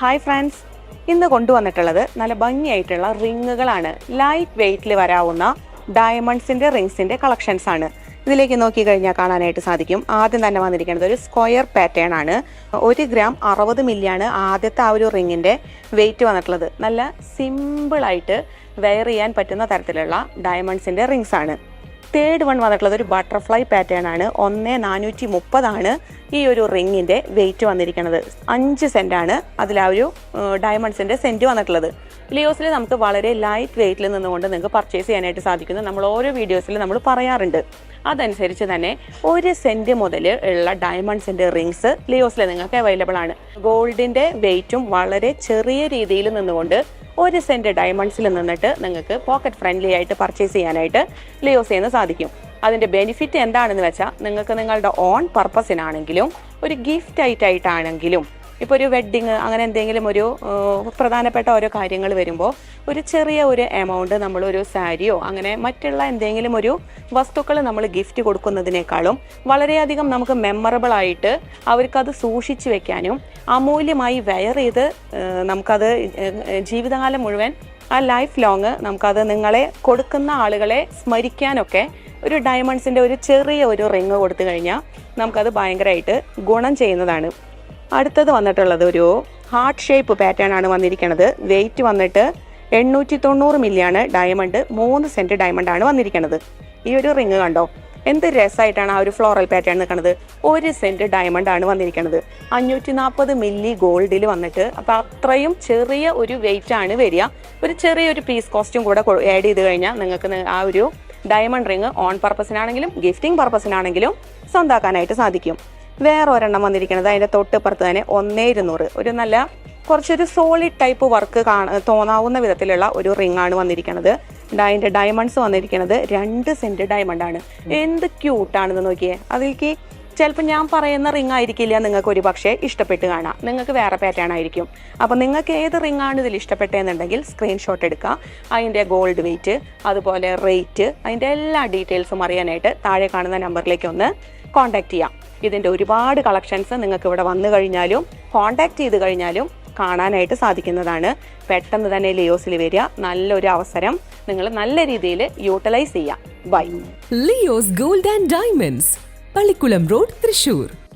Hi friends ഇന്ന് കൊണ്ടുവന്നിട്ടുള്ളത് നല്ല ഭംഗിയായിട്ടുള്ള റിങ്ങുകളാണ്. ലൈറ്റ് വെയ്റ്റിൽ വരാവുന്ന ഡയമണ്ട്സിന്റെ റിങ്സിന്റെ കളക്ഷൻസ് ആണ്. ഇതിലേക്ക് നോക്കി കഴിഞ്ഞാൽ കാണാനായിട്ട് സാധിക്കും. ആദ്യം തന്നെ വന്നിരിക്കുന്നത് ഒരു സ്ക്വയർ പാറ്റേൺ ആണ്. ഒരു ഗ്രാം അറുപത് മില്ലിയാണ് ആദ്യത്തെ ആ ഒരു റിങ്ങിന്റെ വെയിറ്റ് വന്നിട്ടുള്ളത്. നല്ല സിമ്പിളായിട്ട് വെയർ ചെയ്യാൻ പറ്റുന്ന തരത്തിലുള്ള ഡയമണ്ട്സിന്റെ റിങ്സ് ആണ്. തേർഡ് വൺ വന്നിട്ടുള്ളത് ഒരു ബട്ടർഫ്ലൈ പാറ്റേൺ ആണ്. ഒന്ന് നാനൂറ്റി മുപ്പതാണ് ഈ ഒരു റിങ്ങിന്റെ വെയിറ്റ് വന്നിരിക്കുന്നത്. അഞ്ച് സെന്റാണ് അതിൽ ആ ഒരു ഡയമണ്ട്സിന്റെ സെന്റ് വന്നിട്ടുള്ളത്. ലിയോസിൽ നമുക്ക് വളരെ ലൈറ്റ് വെയിറ്റിൽ നിന്നുകൊണ്ട് നിങ്ങൾക്ക് പർച്ചേസ് ചെയ്യാനായിട്ട് സാധിക്കുന്നു. നമ്മൾ ഓരോ വീഡിയോസിൽ നമ്മൾ പറയാറുണ്ട്. അതനുസരിച്ച് തന്നെ ഒരു സെന്റ് മുതൽ ഉള്ള ഡയമണ്ട്സിന്റെ റിങ്സ് ലിയോസിൽ നിങ്ങൾക്ക് അവൈലബിൾ ആണ്. ഗോൾഡിന്റെ വെയിറ്റും വളരെ ചെറിയ രീതിയിൽ നിന്നുകൊണ്ട് ഒരു സെന്റ് ഡയമണ്ട്സിൽ നിന്നിട്ട് നിങ്ങൾക്ക് പോക്കറ്റ് ഫ്രണ്ട്ലി ആയിട്ട് പർച്ചേസ് ചെയ്യാനായിട്ട് ലിയോസ് ചെയ്യുന്ന സാധിക്കും. അതിന്റെ ബെനിഫിറ്റ് എന്താണെന്ന് വെച്ചാൽ നിങ്ങൾക്ക് നിങ്ങളുടെ ഓൺ പർപ്പസിനാണെങ്കിലും ഒരു ഗിഫ്റ്റ് ആയിട്ടായിട്ടാണെങ്കിലും ഇപ്പോൾ ഒരു വെഡ്ഡിങ് അങ്ങനെ എന്തെങ്കിലും ഒരു പ്രധാനപ്പെട്ട ഓരോ കാര്യങ്ങൾ വരുമ്പോൾ ഒരു ചെറിയ ഒരു എമൗണ്ട് നമ്മൾ ഒരു സാരിയോ അങ്ങനെ മറ്റുള്ള എന്തെങ്കിലും ഒരു വസ്തുക്കൾ നമ്മൾ ഗിഫ്റ്റ് കൊടുക്കുന്നതിനേക്കാളും വളരെയധികം നമുക്ക് മെമ്മറബിൾ ആയിട്ട് അവർക്കത് സൂക്ഷിച്ചു വെക്കാനും അമൂല്യമായി വെയർ ചെയ്ത് നമുക്കത് ജീവിതകാലം മുഴുവൻ ആ ലൈഫ് ലോങ് നമുക്കത് നിങ്ങളെ കൊടുക്കുന്ന ആളുകളെ സ്മരിക്കാനൊക്കെ ഒരു ഡയമണ്ട്സിന്റെ ഒരു ചെറിയ ഒരു റിങ് കൊടുത്തു കഴിഞ്ഞാൽ നമുക്കത് ഭയങ്കരമായിട്ട് ഗുണം ചെയ്യുന്നതാണ്. അടുത്തത് വന്നിട്ടുള്ളത് ഒരു ഹാർട്ട് ഷേപ്പ് പാറ്റേൺ ആണ് വന്നിരിക്കുന്നത് വെയിറ്റ് വന്നിട്ട് എണ്ണൂറ്റി തൊണ്ണൂറ് മില്ലിയാണ് ഡയമണ്ട് മൂന്ന് സെന്റ് ഡയമണ്ട് ആണ് വന്നിരിക്കുന്നത് ഈ ഒരു റിങ് കണ്ടോ? എന്ത് രസമായിട്ടാണ് ആ ഒരു ഫ്ലോറൽ പാറ്റേൺ നിൽക്കുന്നത് ഒരു സെന്റ് ഡയമണ്ട് ആണ് വന്നിരിക്കുന്നത് അഞ്ഞൂറ്റി നാൽപ്പത് മില്ലി ഗോൾഡിൽ വന്നിട്ട് അപ്പൊ അത്രയും ചെറിയ ഒരു വെയിറ്റ് ആണ് വരിക. ഒരു ചെറിയൊരു പീസ് കോസ്റ്റ്യൂം കൂടെ ആഡ് ചെയ്ത് കഴിഞ്ഞാൽ നിങ്ങൾക്ക് ആ ഒരു ഡയമണ്ട് റിങ് ഓൺ പർപ്പസിനാണെങ്കിലും ഗിഫ്റ്റിംഗ് പർപ്പസിനാണെങ്കിലും സ്വന്താക്കാനായിട്ട് സാധിക്കും. വേറെ ഒരെണ്ണം വന്നിരിക്കുന്നത്. അതിന്റെ തൊട്ടിപ്പുറത്ത് തന്നെ ഒന്നേ ഇരുന്നൂറ്. ഒരു നല്ല കുറച്ചൊരു സോളിഡ് ടൈപ്പ് വർക്ക് കാണ തോന്നാവുന്ന വിധത്തിലുള്ള ഒരു റിംഗ് ആണ് വന്നിരിക്കുന്നത്. അതിന്റെ ഡയമണ്ട്സ് വന്നിരിക്കുന്നത്. രണ്ട് സെന്റ് ഡയമണ്ട് ആണ്. എന്ത് ക്യൂട്ടാണെന്ന് നോക്കിയേ. അതിലേക്ക് ചിലപ്പോൾ ഞാൻ പറയുന്ന റിംഗ് ആയിരിക്കില്ല നിങ്ങൾക്ക് ഒരു പക്ഷേ ഇഷ്ടപ്പെട്ട് കാണാം. നിങ്ങൾക്ക് വേറെ പാറ്റേൺ ആയിരിക്കും. അപ്പോൾ നിങ്ങൾക്ക് ഏത് റിംഗ് ആണ് ഇതിൽ ഇഷ്ടപ്പെട്ടതെന്നുണ്ടെങ്കിൽ സ്ക്രീൻഷോട്ട് എടുക്കുക അതിന്റെ ഗോൾഡ് വെയിറ്റ് അതുപോലെ റേറ്റ് അതിന്റെ എല്ലാ ഡീറ്റെയിൽസും അറിയാനായിട്ട് താഴെ കാണുന്ന നമ്പറിലേക്ക് ഒന്ന് കോൺടാക്ട് ചെയ്യാം. ഇതിന്റെ ഒരുപാട് കളക്ഷൻസ് നിങ്ങൾക്ക് ഇവിടെ വന്നു കഴിഞ്ഞാലും കോൺടാക്ട് ചെയ്ത് കഴിഞ്ഞാലും കാണാനായിട്ട് സാധിക്കുന്നതാണ്. പെട്ടെന്ന് തന്നെ ലിയോസിൽ വരിക. നല്ലൊരു അവസരം. നിങ്ങൾ നല്ല രീതിയിൽ യൂട്ടിലൈസ് ചെയ്യാം. By Leo's gold and diamonds Pallikkulam road Thrissur.